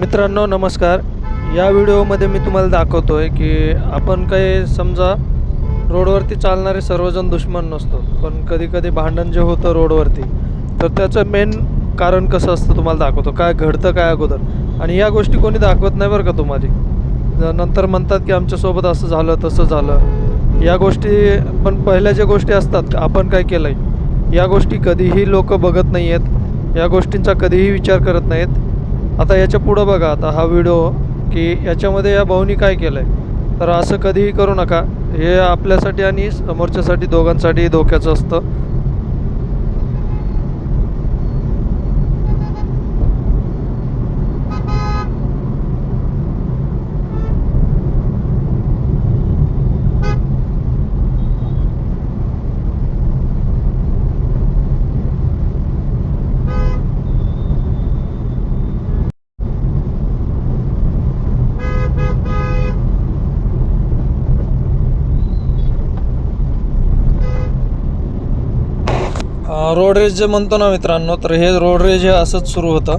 मित्रांनो नमस्कार. या व्हिडिओमध्ये मी तुम्हाला दाखवतो आहे की आपण काही समजा रोडवरती चालणारे सर्वजण दुश्मन नसतो पण कधी कधी भांडण जे होतं रोडवरती तर त्याचं मेन कारण कसं असतं तुम्हाला दाखवतो. काय घडतं काय अगोदर? आणि या गोष्टी कोणी दाखवत नाही बरं का तुम्हाला. नंतर म्हणतात की आमच्यासोबत असं झालं तसं झालं. या गोष्टी पण पहिल्या ज्या गोष्टी असतात आपण काय केलं आहे या गोष्टी कधीही लोक बघत नाही आहेत या गोष्टींचा कधीही विचार करत नाहीत आता याच्या पुढं बघा आता हा व्हिडिओ की याच्यामध्ये या भाऊनी काय केलं आहे तर असं कधीही करू नका. हे आपल्यासाठी आणि समोरच्यासाठी दोघांसाठी धोक्याचं असतं. रोड रेज जे म्हणतो ना मित्रांनो तर हे रोड रेज हे असंच सुरू होतं.